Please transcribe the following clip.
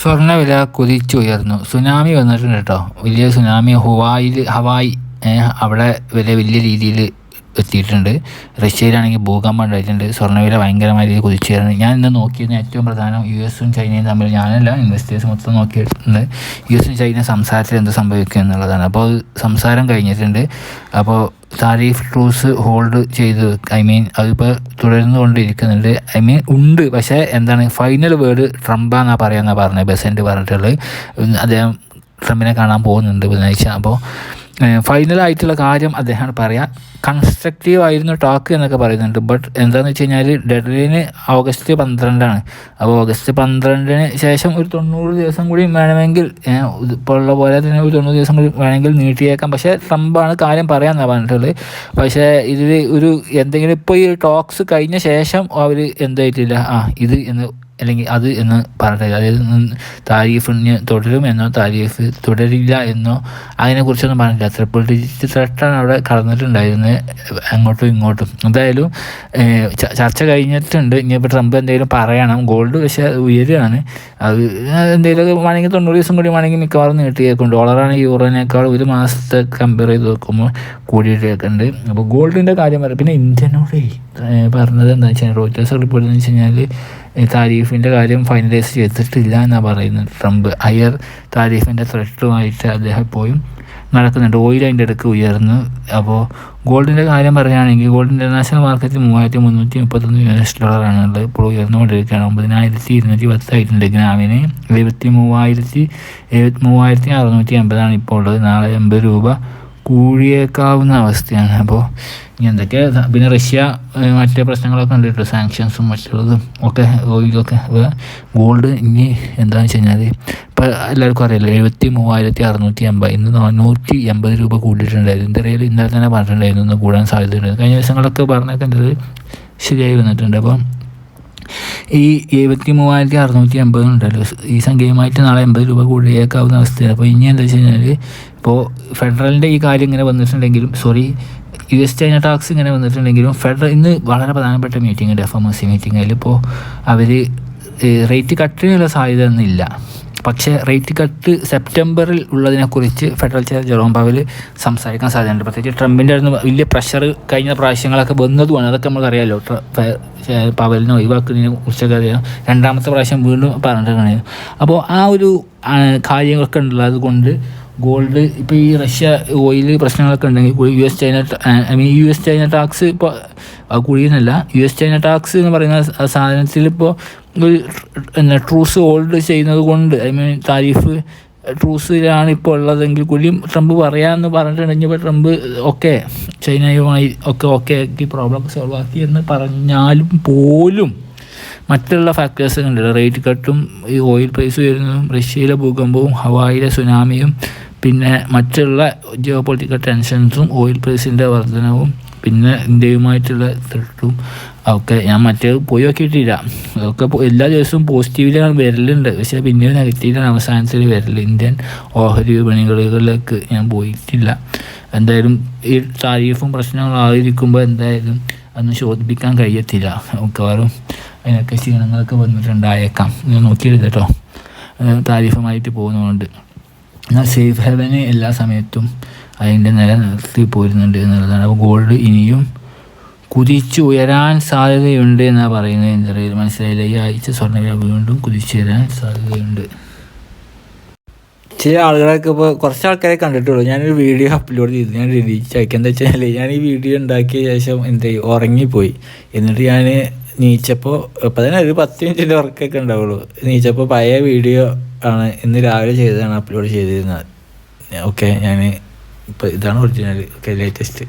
സ്വർണവില കുതിച്ചുയർന്നു. സുനാമി വന്നിട്ടുണ്ട് കേട്ടോ. വലിയ സുനാമി ഹുവായിൽ ഹവായി അവിടെ വില വലിയ രീതിയിൽ എത്തിയിട്ടുണ്ട്. റഷ്യയിലാണെങ്കിൽ ഭൂകമ്പം ഉണ്ടായിട്ടുണ്ട്. സ്വർണവില ഭയങ്കരമായ രീതിയിൽ കുതിച്ചുയർന്നു. ഞാൻ ഇന്ന് നോക്കിയിരുന്ന ഏറ്റവും പ്രധാനം യു എസും ചൈനയും തമ്മിൽ. ഞാനല്ല ഇൻവെസ്റ്റേഴ്സ് മൊത്തം നോക്കിയിട്ടുണ്ട്. യു എസും ചൈന സംസാരത്തിൽ എന്ത് സംഭവിക്കും എന്നുള്ളതാണ്. അപ്പോൾ സംസാരം കഴിഞ്ഞിട്ടുണ്ട്. അപ്പോൾ താരീഫ് ക്രൂസ് ഹോൾഡ് ചെയ്ത് ഐ മീൻ അതിപ്പോൾ തുടർന്നുകൊണ്ടിരിക്കുന്നുണ്ട് ഐ മീൻ ഉണ്ട് പക്ഷേ എന്താണ് ഫൈനൽ വേർഡ് ട്രംപാന്നാണ് പറയാമെന്നാണ് പറഞ്ഞത്. ബെസന്റ് പറഞ്ഞിട്ടുള്ളത്. അദ്ദേഹം ട്രംപിനെ കാണാൻ പോകുന്നുണ്ട് ബുധനാഴ്ച. അപ്പോൾ ഫൈനലായിട്ടുള്ള കാര്യം അദ്ദേഹം പറയാം. കൺസ്ട്രക്റ്റീവ് ആയിരുന്നു ടോക്ക് എന്നൊക്കെ പറയുന്നുണ്ട്. ബട്ട് എന്താണെന്ന് വെച്ച് കഴിഞ്ഞാൽ ഡെഡ്ലൈന് ഓഗസ്റ്റ് പന്ത്രണ്ടാണ്. അപ്പോൾ ഓഗസ്റ്റ് പന്ത്രണ്ടിന് ശേഷം ഒരു തൊണ്ണൂറ് ദിവസം കൂടി വേണമെങ്കിൽ ഇപ്പോൾ ഉള്ള പോലെ തന്നെ ഒരു തൊണ്ണൂറ് ദിവസം കൂടി വേണമെങ്കിൽ നീട്ടിയേക്കാം. പക്ഷേ ട്രംപാണ് കാര്യം പറയാമെന്നാണ് പറഞ്ഞിട്ടുള്ളത്. പക്ഷേ ഇതിൽ ഒരു എന്തെങ്കിലും ഇപ്പോൾ ഈ ടോക്സ് കഴിഞ്ഞ ശേഷം അവർ എന്തായിട്ടില്ല ആ ഇത് എന്ന് അല്ലെങ്കിൽ അത് എന്ന് പറഞ്ഞില്ല അതായത് താരീഫിന് തുടരും എന്നോ താരീഫ് തുടരില്ല എന്നോ അതിനെക്കുറിച്ചൊന്നും പറഞ്ഞില്ല ട്രിപ്പിൾ ഡിജിറ്റ് ത്രെട്ടാണ് അവിടെ കടന്നിട്ടുണ്ടായിരുന്നത് അങ്ങോട്ടും ഇങ്ങോട്ടും. എന്തായാലും ചർച്ച കഴിഞ്ഞിട്ടുണ്ട്. ഇനിയിപ്പോൾ ട്രംപ് എന്തെങ്കിലും പറയണം. ഗോൾഡ് പക്ഷേ ഉയരുകയാണ്. അത് എന്തെങ്കിലും വേണമെങ്കിൽ തൊണ്ണൂറ് ദിവസം കൂടി വേണമെങ്കിൽ മിക്കവാറും നീട്ടിയേക്കും ഡോളറാണ് യൂറോനേക്കാൾ ഒരു മാസത്തെ കമ്പയർ ചെയ്ത് നോക്കുമ്പോൾ കൂടിയിട്ടേക്കുണ്ട് അപ്പോൾ ഗോൾഡിന്റെ കാര്യം പറയാം പിന്നെ ഇന്ത്യനോട് പറഞ്ഞത് എന്താ വെച്ചാൽ റോയിറ്റേഴ്സ് റിപ്പോർട്ട് എന്ന് വെച്ച് കഴിഞ്ഞാൽ താരീഫിന്റെ കാര്യം ഫൈനലൈസ് ചെയ്തിട്ടില്ല എന്നാണ് പറയുന്നത്. ട്രംപ് ഹയർ താരീഫിന്റെ ത്രെട്ടുമായിട്ട് അദ്ദേഹം ഇപ്പോഴും നടക്കുന്നുണ്ട്. ഓയിൽ അതിന്റെ ഇടയ്ക്ക് ഉയർന്നു. അപ്പോൾ ഗോൾഡിന്റെ കാര്യം പറയുകയാണെങ്കിൽ ഗോൾഡ് ഇന്റർനാഷണൽ മാർക്കറ്റിൽ മൂവായിരത്തി മുന്നൂറ്റി മുപ്പത്തൊന്ന് യു എസ് ഡോളറാണ് ഉള്ളത് ഇപ്പോൾ ഉയർന്നുകൊണ്ടിരിക്കുകയാണ്. ഒമ്പതിനായിരത്തി ഇരുന്നൂറ്റി പത്തായിട്ടുണ്ട് ഗ്രാമിന് എഴുപത്തി മൂവായിരത്തി എഴുപത്തി മൂവായിരത്തി അറുന്നൂറ്റി അമ്പതാണ് ഇപ്പോൾ ഉള്ളത്. നാളെ എൺപത് രൂപ കൂടിയേക്കാവുന്ന അവസ്ഥയാണ്. അപ്പോൾ എന്തൊക്കെ പിന്നെ റഷ്യ മറ്റേ പ്രശ്നങ്ങളൊക്കെ കണ്ടിട്ട് കേട്ടോ സാങ്ഷൻസും മറ്റുള്ളതും ഒക്കെ ഓയിലൊക്കെ ഗോൾഡ് ഇനി എന്താണെന്ന് വെച്ച് കഴിഞ്ഞാൽ ഇപ്പോൾ എല്ലാവർക്കും അറിയാലോ എഴുപത്തി മൂവായിരത്തി അറുന്നൂറ്റി എൺപത് ഇന്ന് നാനൂറ്റി എൺപത് രൂപ കൂടിയിട്ടുണ്ടായിരുന്നു. ഇന്ത്യയിൽ ഇന്നലെ തന്നെ പറഞ്ഞിട്ടുണ്ടായിരുന്നു ഇന്ന് കൂടാൻ സാധ്യതയുണ്ട്. കഴിഞ്ഞ ദിവസങ്ങളൊക്കെ പറഞ്ഞേക്കേണ്ടത് ശരിയായി വന്നിട്ടുണ്ട്. അപ്പം ഈ എഴുപത്തി മൂവായിരത്തി അറുന്നൂറ്റി എൺപത് ഉണ്ടല്ലോ ഈ സംഖ്യയുമായിട്ട് നാളെ എൺപത് രൂപ കൂടിയേക്കാവുന്ന അവസ്ഥയാണ്. അപ്പോൾ ഇനി എന്താ വെച്ച് കഴിഞ്ഞാൽ ഇപ്പോൾ ഫെഡറലിന്റെ ഈ കാര്യം ഇങ്ങനെ വന്നിട്ടുണ്ടെങ്കിലും sorry U S China talks ഇങ്ങനെ വന്നിട്ടുണ്ടെങ്കിലും ഫെഡറൽ ഇന്ന് വളരെ പ്രധാനപ്പെട്ട മീറ്റിംഗ് ഉണ്ട് F M S C meeting അതിലിപ്പോൾ അവർ റേറ്റ് കട്ടിനുള്ള സാധ്യത ഒന്നുമില്ല പക്ഷേ റേറ്റ് കട്ട് സെപ്റ്റംബറിൽ ഉള്ളതിനെക്കുറിച്ച് ഫെഡറൽ ചെയർ ജെറോം പവൽ സംസാരിക്കാൻ സാധ്യതയുണ്ട്. പ്രത്യേകിച്ച് ട്രംപിന്റെ അടുത്ത് വലിയ പ്രഷർ കഴിഞ്ഞ പ്രാവശ്യങ്ങളൊക്കെ വന്നതുമാണ്. അതൊക്കെ നമുക്കറിയാമല്ലോ പവലിനെ ഒഴിവാക്കുന്നതിനെ കുറിച്ചൊക്കെ അറിയാം. രണ്ടാമത്തെ പ്രാവശ്യം വീണ്ടും പറഞ്ഞിട്ടുണ്ടായിരുന്നു അപ്പോൾ ആ ഒരു കാര്യങ്ങളൊക്കെ ഉള്ളത് കൊണ്ട് ഗോൾഡ് ഇപ്പോൾ ഈ റഷ്യ ഓയിൽ പ്രശ്നങ്ങളൊക്കെ ഉണ്ടെങ്കിൽ കൂടി U S China I mean U S China talks ഇപ്പോൾ കുഴിയുന്നില്ല യു എസ് ചൈന ടാക്സ് എന്ന് പറയുന്ന സാധനത്തിൽ ഇപ്പോൾ ഒരു എന്താ ട്രൂസ് ഹോൾഡ് ചെയ്യുന്നത് കൊണ്ട് ഐ മീൻ താരിഫ് ട്രൂസിലാണ് ഇപ്പോൾ ഉള്ളതെങ്കിൽ കൂടിയും ട്രംപ് പറയാമെന്ന് പറഞ്ഞിട്ടുണ്ടെങ്കിൽ ഇപ്പോൾ ട്രംപ് ഒക്കെ ചൈനയുമായി ഒക്കെ ഓക്കെ ആക്കി പ്രോബ്ലം സോൾവ് ആക്കി എന്ന് പറഞ്ഞാലും പോലും മറ്റുള്ള ഫാക്ടേഴ്സ് ഉണ്ട് റേറ്റ് കട്ടും ഈ ഓയിൽ പ്രൈസ് വരുന്നതും റഷ്യയിലെ ഭൂകമ്പവും ഹവായിലെ സുനാമിയും പിന്നെ മറ്റുള്ള ജിയോ പൊളിറ്റിക്കൽ ടെൻഷൻസും ഓയിൽ പ്രൈസിന്റെ വർധനവും പിന്നെ ഇന്ത്യയുമായിട്ടുള്ള ത്രിട്ടും ഒക്കെ ഞാൻ മറ്റേ പോയി നോക്കിയിട്ടില്ല. അതൊക്കെ എല്ലാ ദിവസവും പോസിറ്റീവിലാണ് വരലുണ്ട്. പക്ഷേ പിന്നെ നെഗറ്റീവിലാണ് അവസാനത്തിൽ വരൽ ഇന്ത്യൻ ഓഹരി വിപണികളിലേക്ക് ഞാൻ പോയിട്ടില്ല. എന്തായാലും ഈ താരീഫും പ്രശ്നങ്ങളായിരിക്കുമ്പോൾ എന്തായാലും അന്ന് ശോധിപ്പിക്കാൻ കഴിയത്തില്ല. മിക്കവാറും അതിനൊക്കെ ക്ഷീണങ്ങളൊക്കെ വന്നിട്ടുണ്ടായേക്കാം. ഞാൻ കേട്ടോ താരീഫുമായിട്ട് പോകുന്നതുകൊണ്ട് എന്നാൽ സേഫ് ഹെവന് എല്ലാ സമയത്തും അതിന്റെ നില നിർത്തി പോരുന്നുണ്ട് എന്നുള്ളതാണ്. അപ്പോൾ ഗോൾഡ് ഇനിയും കുതിച്ചു ഉയരാൻ സാധ്യതയുണ്ട് എന്നാണ് പറയുന്നത് എന്താ മനസ്സിലായില്ല? ഈ ആഴ്ച സ്വർണവില വീണ്ടും കുതിച്ചുയരാൻ സാധ്യതയുണ്ട്. ചില ആളുകളൊക്കെ ഇപ്പോൾ കുറച്ച് ആൾക്കാരെ കണ്ടിട്ടുള്ളൂ. ഞാനൊരു വീഡിയോ അപ്ലോഡ് ചെയ്തു. ഞാൻ റിലീസ് ആക്കി. എന്താ വെച്ചാൽ ഞാൻ ഈ വീഡിയോ ഉണ്ടാക്കിയ ശേഷം എന്ത് ഉറങ്ങിപ്പോയി. എന്നിട്ട് ഞാൻ നീച്ചപ്പോൾ ഇപ്പം തന്നെ ഒരു പത്ത് മിനിറ്റിന്റെ വർക്കൊക്കെ ഉണ്ടാവുള്ളൂ. നീച്ചപ്പോൾ പഴയ വീഡിയോ ആണ്. ഇന്ന് രാവിലെ ചെയ്തതാണ് അപ്ലോഡ് ചെയ്തിരുന്നത്. ഓക്കെ ഞാൻ ഇപ്പോൾ ഇതാണ് ഒറിജിനൽ ഓക്കെ ലേറ്റസ്റ്റ്